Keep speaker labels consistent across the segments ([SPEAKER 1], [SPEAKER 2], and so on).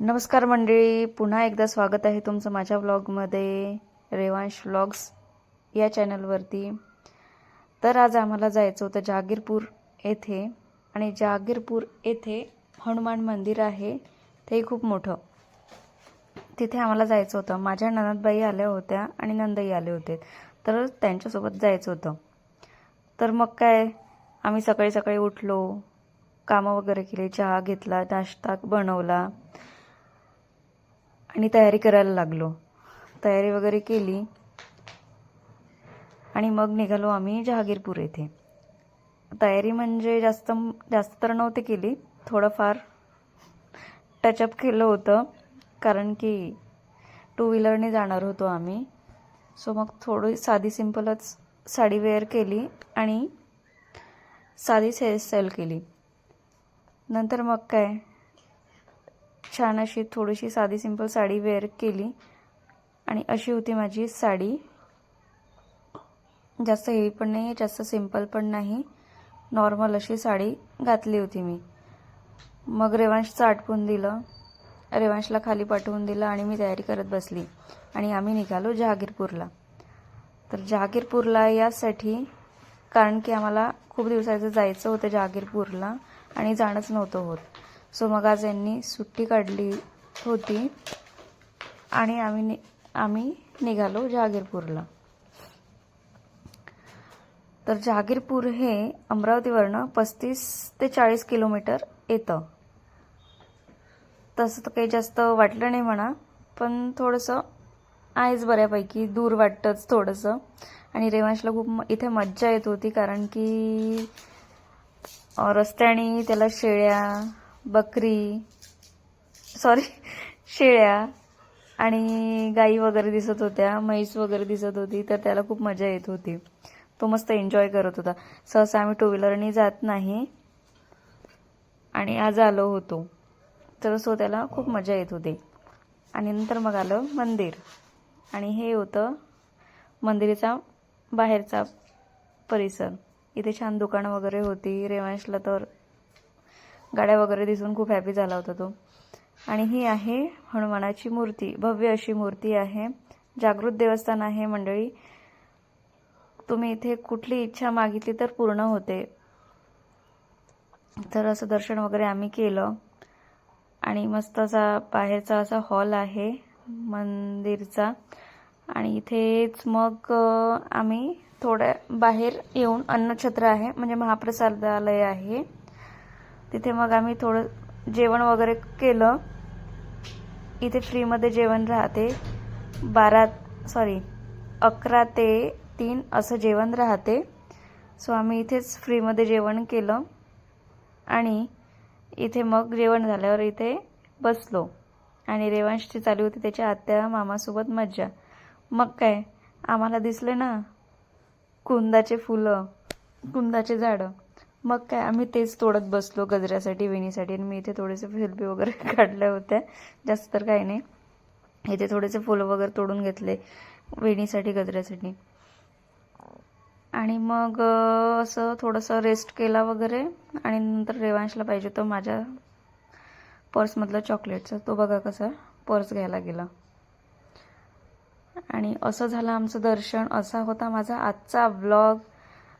[SPEAKER 1] नमस्कार मंडळी पुन्हा एकदा स्वागत आहे तुमचं माझ्या ब्लॉगमध्ये रेवांश व्लॉग्स या चॅनलवरती तर आज आम्हाला जायचं होतं जहागीरपूर येथे आणि जहागीरपूर येथे हनुमान मंदिर आहे ते खूप मोठं. तिथे आम्हाला जायचं होतं. माझ्या ननदबाई आल्या होत्या आणि नंदई आले होते. तर त्यांच्यासोबत जायचं होतं. तर मग काय आम्ही सकाळी सकाळी उठलो कामं वगैरे केली चहा घेतला नाश्ता बनवला. आणि तयारी करायला लागलो. तयारी वगैरे केली. आणि मग निघालो आम्ही जहागीरपूर येथे. तयारी म्हणजे जास्त जास्त तर नव्हती केली. थोडंफार टचअप केलं होतं. कारण की टू व्हीलरने जाणार होतो आम्ही. सो मग थोडी साधी सिंपलच साडी वेअर केली आणि साधीच हेअरस्टाईल केली. नंतर मग काय? छान अशी थोडीशी साधी सिंपल साडी वेअर केली. आणि अशी होती माझी साडी. जास्त हेवी पण नाही जास्त सिंपल पण नाही. नॉर्मल अशी साडी घातली होती मी. मग रेवांशचं आटपून दिलं. रेवांशला खाली पाठवून दिलं आणि मी तयारी करत बसली. आणि आम्ही निघालो जहागीरपूरला. तर जहागीरपूरला यासाठी कारण की आम्हाला खूप दिवसाचं जायचं होतं जहागीरपूरला आणि जाणंच नव्हतं होत. सो मग आज यांनी सुट्टी काढली होती आणि आम्ही नि आम्ही निघालो जहागीरपूरला. तर जहागीरपूर हे अमरावतीवरनं पस्तीस ते चाळीस किलोमीटर येतं. तसं तर काही जास्त वाटलं नाही म्हणा पण थोडंसं आहेच बऱ्यापैकी दूर वाटतंच थोडंसं. आणि रेवांशला खूप इथे मज्जा येत होती कारण की रस्त्याने त्याला शेळ्या बकरी सॉरी शेळ्या आणि गाई वगैरे दिसत होत्या म्हैस वगैरे दिसत होती तर त्याला खूप मजा येत होती. तो मस्त एन्जॉय करत होता. सहसा आम्ही टू व्हीलरनी जात नाही. आणि आज आलो होतो. तर सो त्याला खूप मजा येत होती. आणि नंतर मग आलं मंदिर. आणि हे होतं मंदिराचा बाहेरचा परिसर. इथे छान दुकानं वगैरे होती. रेवांशला तर गाड्या वगैरे दिसून खूप हॅपी झाला होता तो. आणि ही आहे हनुमानाची मूर्ती भव्य अशी मूर्ती आहे. जागृत देवस्थान आहे मंडळी. तुम्ही इथे कुठली इच्छा मागितली तर पूर्ण होते. तर असं दर्शन वगैरे आम्ही केलं. आणि मस्त असा बाहेरचा असा हॉल आहे मंदिरचा. आणि इथेच मग आम्ही थोड्या बाहेर येऊन अन्नछत्र आहे म्हणजे महाप्रसादालय आहे. तिथे मग आम्ही थोडं जेवण वगैरे केलं. इथे फ्रीमध्ये जेवण राहते. बारा सॉरी अकरा ते तीन असं जेवण राहते. सो आम्ही इथेच फ्रीमध्ये जेवण केलं. आणि इथे मग जेवण झाल्यावर इथे बसलो. आणि रेवांशची चालू होती त्याच्या आत्या मामासोबत मज्जा. मग काय आम्हाला दिसले ना कुंदाचे फुलं कुंदाचे झाडं. मग काय आम्ही तेच तोडत बसलो गजऱ्यासाठी वेणीसाठी आणि मी इथे थोडेसे सेल्फी वगैरे काढल्या होत्या. जास्त तर काही नाही. इथे थोडेसे फुलं वगैरे तोडून घेतले वेणीसाठी गजऱ्यासाठी. आणि मग असं थोडंसं रेस्ट केला वगैरे आणि नंतर रेवांशला पाहिजे तो माझ्या पर्समधलं चॉकलेटचं तो बघा कसं पर्स घ्यायला गेला. आणि असं झालं आमचं दर्शन असा होता माझा आजचा ब्लॉग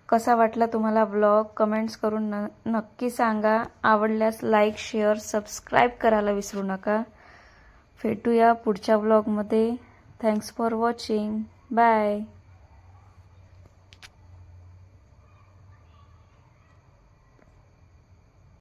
[SPEAKER 1] कसा वाटला तुम्हाला ब्लॉग कमेंट्स करून न नक्की सांगा. आवडल्यास लाईक शेअर सबस्क्राईब करायला विसरू नका. भेटूया पुढच्या ब्लॉगमध्ये थँक्स फॉर वॉचिंग बाय